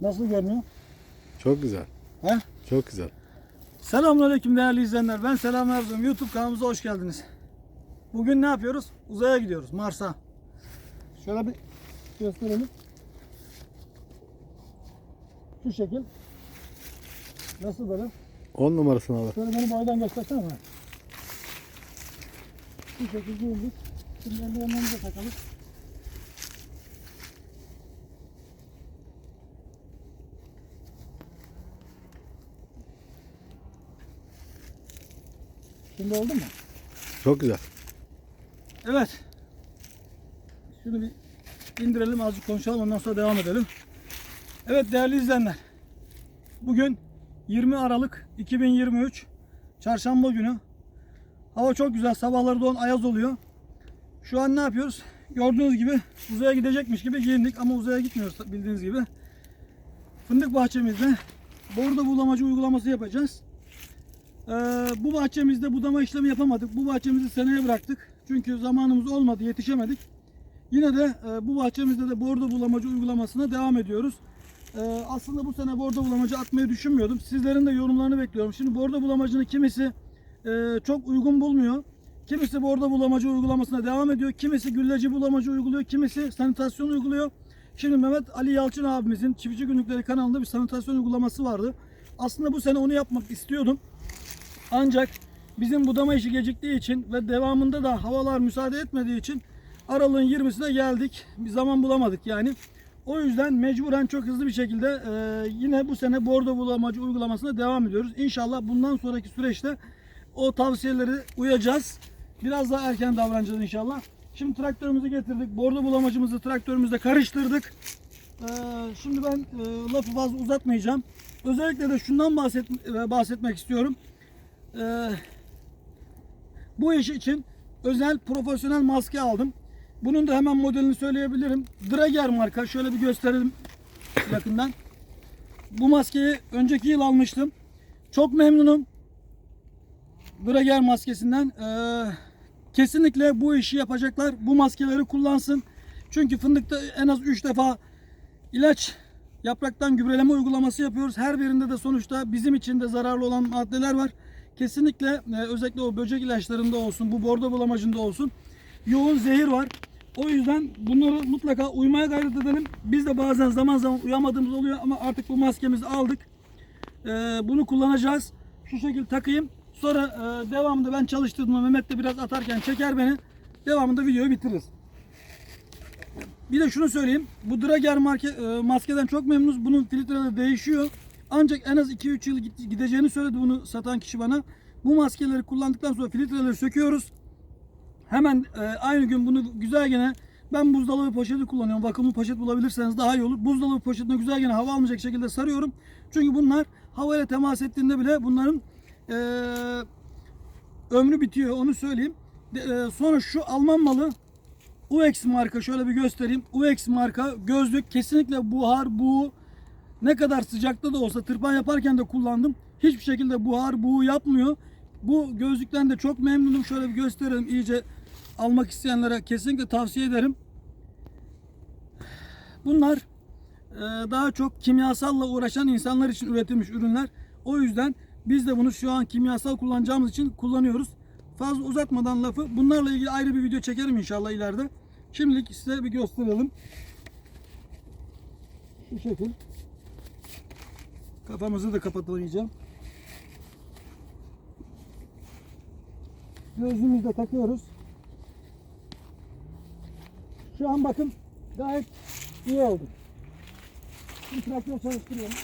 Nasıl görünüyor? Çok güzel. He? Çok güzel. Selamünaleyküm değerli izleyenler. Ben Selam Erzurum. YouTube kanalımıza hoş geldiniz. Bugün ne yapıyoruz? Uzaya gidiyoruz. Mars'a. Şöyle bir gösterelim. Şu şekil. Nasıl böyle? 10 numarasını alır. Şöyle beni boydan göstersene. Şu şekil giyindik. Şimdi eldivenlerimizi de takalım. Şimdi oldu mu? Çok güzel. Evet. Şunu bir indirelim azıcık konuşalım ondan sonra devam edelim. Evet değerli izleyenler. Bugün 20 Aralık 2023 Çarşamba günü. Hava çok güzel. Sabahları don ayaz oluyor. Şu an ne yapıyoruz? Gördüğünüz gibi uzaya gidecekmiş gibi giyindik ama uzaya gitmiyoruz bildiğiniz gibi. Fındık bahçemizde bordo bulamacı uygulaması yapacağız. Ee, bu bahçemizde budama işlemi yapamadık. Bu bahçemizi seneye bıraktık. Çünkü zamanımız olmadı, yetişemedik. Yine de e, bu bahçemizde de bordo bulamacı uygulamasına devam ediyoruz. Ee, aslında bu sene bordo bulamacı atmayı düşünmüyordum. Sizlerin de yorumlarını bekliyorum. Şimdi bordo bulamacını kimisi e, çok uygun bulmuyor. Kimisi bordo bulamacı uygulamasına devam ediyor. Kimisi gülleci bulamacı uyguluyor. Kimisi sanitasyon uyguluyor. Şimdi Mehmet Ali Yalçın abimizin Çiftçi Günlükleri kanalında bir sanitasyon uygulaması vardı. Aslında bu sene onu yapmak istiyordum. Ancak bizim budama işi geciktiği için ve devamında da havalar müsaade etmediği için aralığın 20'sine geldik. Bir zaman bulamadık yani. O yüzden mecburen çok hızlı bir şekilde e, yine bu sene bordo bulamacı uygulamasına devam ediyoruz. İnşallah bundan sonraki süreçte o tavsiyeleri uyacağız. Biraz daha erken davranacağız inşallah. Şimdi traktörümüzü getirdik. Bordo bulamacımızı traktörümüzde karıştırdık. Ee, şimdi ben e, lafı fazla uzatmayacağım. Özellikle de şundan bahset, e, bahsetmek istiyorum. Ee, bu iş için özel profesyonel maske aldım. Bunun da hemen modelini söyleyebilirim. Drager marka. Şöyle bir gösterelim yakından. Bu maskeyi önceki yıl almıştım. Çok memnunum. Drager maskesinden. Ee, kesinlikle bu işi yapacaklar. Bu maskeleri kullansın. Çünkü fındıkta en az 3 defa ilaç yapraktan gübreleme uygulaması yapıyoruz. Her birinde de sonuçta bizim için de zararlı olan maddeler var. Kesinlikle e, özellikle o böcek ilaçlarında olsun, bu bordo bulamacında olsun yoğun zehir var. O yüzden bunları mutlaka uymaya gayret edelim. Biz de bazen zaman zaman uyamadığımız oluyor ama artık bu maskemizi aldık. E, bunu kullanacağız. Şu şekilde takayım. Sonra e, devamında ben çalıştırdığımda Mehmet de biraz atarken çeker beni. Devamında videoyu bitiririz. Bir de şunu söyleyeyim. Bu Drager marke, e, maskeden çok memnunuz. Bunun filtreleri değişiyor. Ancak en az 2-3 yıl gideceğini söyledi bunu satan kişi bana. Bu maskeleri kullandıktan sonra filtreleri söküyoruz. Hemen e, aynı gün bunu güzel gene ben buzdolabı poşeti kullanıyorum. Vakumlu poşet bulabilirseniz daha iyi olur. Buzdolabı poşetine güzel gene hava almayacak şekilde sarıyorum. Çünkü bunlar havayla temas ettiğinde bile bunların e, ömrü bitiyor onu söyleyeyim. De- e, sonra şu Alman malı UX marka şöyle bir göstereyim. UX marka gözlük kesinlikle buhar, bu ne kadar sıcakta da olsa tırpan yaparken de kullandım. Hiçbir şekilde buhar, bu yapmıyor. Bu gözlükten de çok memnunum. Şöyle bir gösterelim iyice almak isteyenlere kesinlikle tavsiye ederim. Bunlar e, daha çok kimyasalla uğraşan insanlar için üretilmiş ürünler. O yüzden biz de bunu şu an kimyasal kullanacağımız için kullanıyoruz. Fazla uzatmadan lafı bunlarla ilgili ayrı bir video çekerim inşallah ileride. Şimdilik size bir gösterelim. Şu şekil. Kafamızı da iyice. Gözlüğümüzü de takıyoruz. Şu an bakın gayet iyi oldu. Şimdi traktör çalıştırıyorum.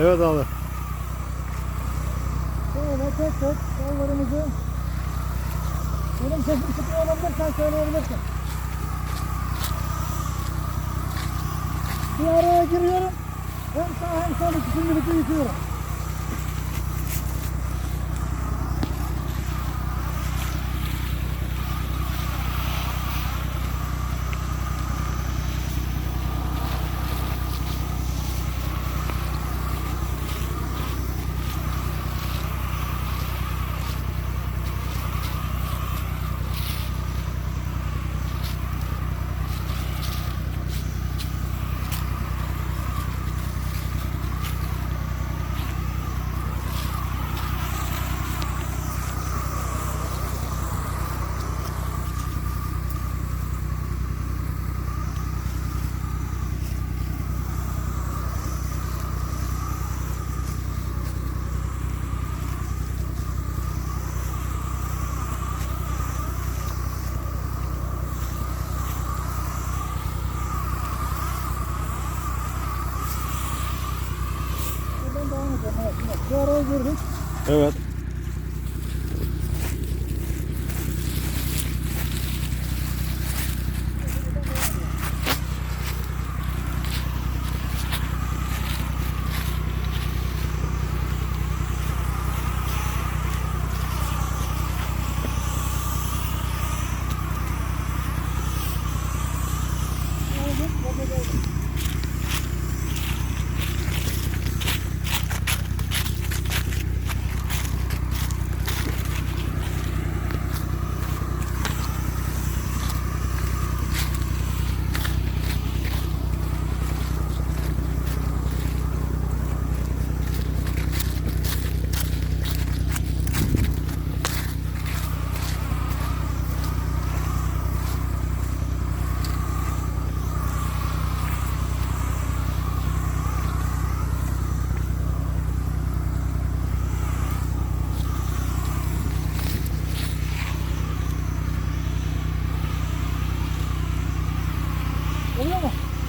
Evet abi. Böyle tek tek kollarımızı benim sesim çıkıyor olabilir sen söyleyebilirsin. Bir araya giriyorum. Hem sağ hem sol ikisini birlikte yıkıyorum. Evet, bak, bir araya girdik. Evet. Geldik, gaza geldik.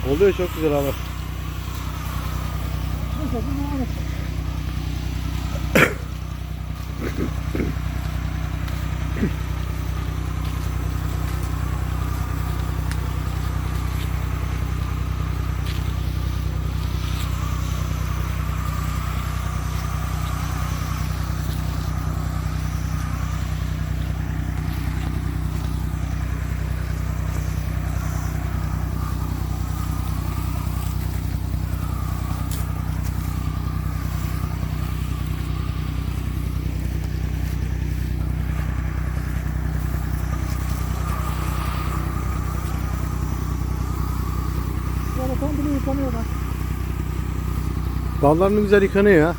Oluyor çok güzel abi. Bu şekilde devam edeceğiz. komple yıkanıyor bak. Dallarını güzel yıkanıyor ya.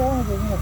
Bu şekilde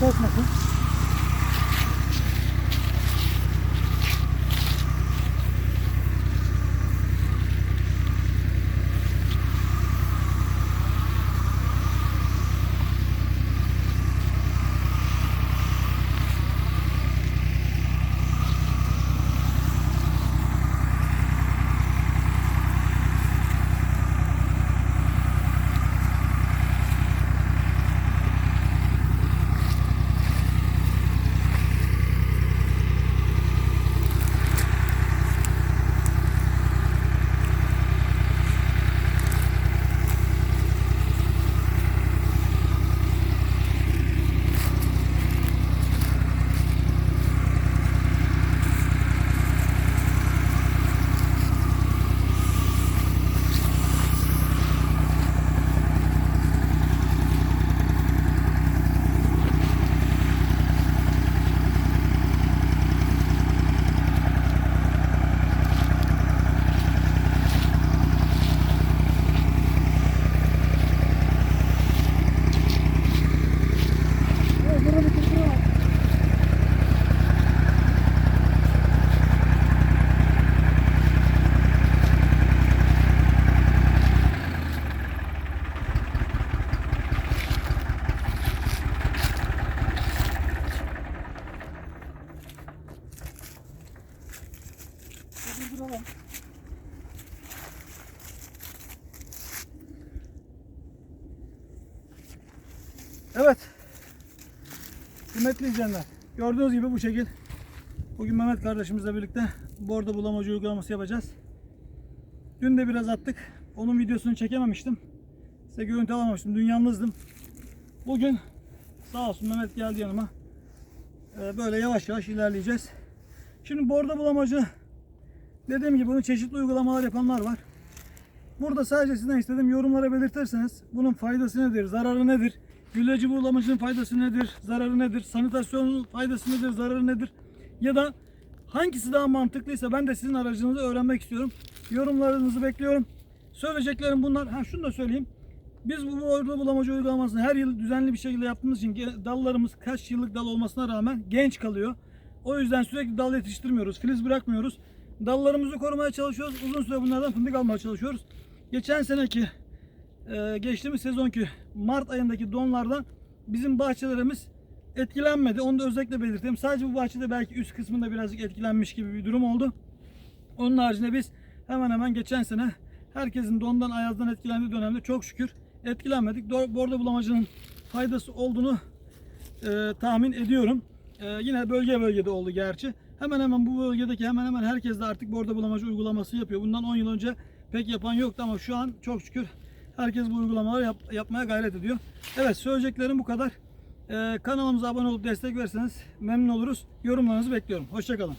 Söz nasıl? Evet. Kıymetli izleyenler. Gördüğünüz gibi bu şekil. Bugün Mehmet kardeşimizle birlikte bordo bulamacı uygulaması yapacağız. Dün de biraz attık. Onun videosunu çekememiştim. Size görüntü alamamıştım. Dün yalnızdım. Bugün sağ olsun Mehmet geldi yanıma. Ee, Böyle yavaş yavaş ilerleyeceğiz. Şimdi bordo bulamacı dediğim gibi bunun çeşitli uygulamalar yapanlar var. Burada sadece sizden istediğim yorumlara belirtirseniz bunun faydası nedir, zararı nedir, gülleci bulamacının faydası nedir, zararı nedir, sanitasyonun faydası nedir, zararı nedir ya da hangisi daha mantıklıysa ben de sizin aracınızı öğrenmek istiyorum. Yorumlarınızı bekliyorum. Söyleyeceklerim bunlar. Ha şunu da söyleyeyim. Biz bu orada bulamacı uygulamasını her yıl düzenli bir şekilde yaptığımız için dallarımız kaç yıllık dal olmasına rağmen genç kalıyor. O yüzden sürekli dal yetiştirmiyoruz, filiz bırakmıyoruz. Dallarımızı korumaya çalışıyoruz. Uzun süre bunlardan fındık almaya çalışıyoruz. Geçen seneki e, geçtiğimiz sezonki Mart ayındaki donlardan bizim bahçelerimiz etkilenmedi. Onu da özellikle belirteyim. Sadece bu bahçede belki üst kısmında birazcık etkilenmiş gibi bir durum oldu. Onun haricinde biz hemen hemen geçen sene herkesin dondan ayazdan etkilendiği dönemde çok şükür etkilenmedik. Do- Bordo bulamacının faydası olduğunu e, tahmin ediyorum. E, yine bölge bölgede oldu gerçi. Hemen hemen bu bölgedeki hemen hemen herkes de artık bordo bulamacı uygulaması yapıyor. Bundan 10 yıl önce pek yapan yoktu ama şu an çok şükür herkes bu uygulamaları yap- yapmaya gayret ediyor. Evet söyleyeceklerim bu kadar. E, kanalımıza abone olup destek verirseniz memnun oluruz. Yorumlarınızı bekliyorum. Hoşçakalın.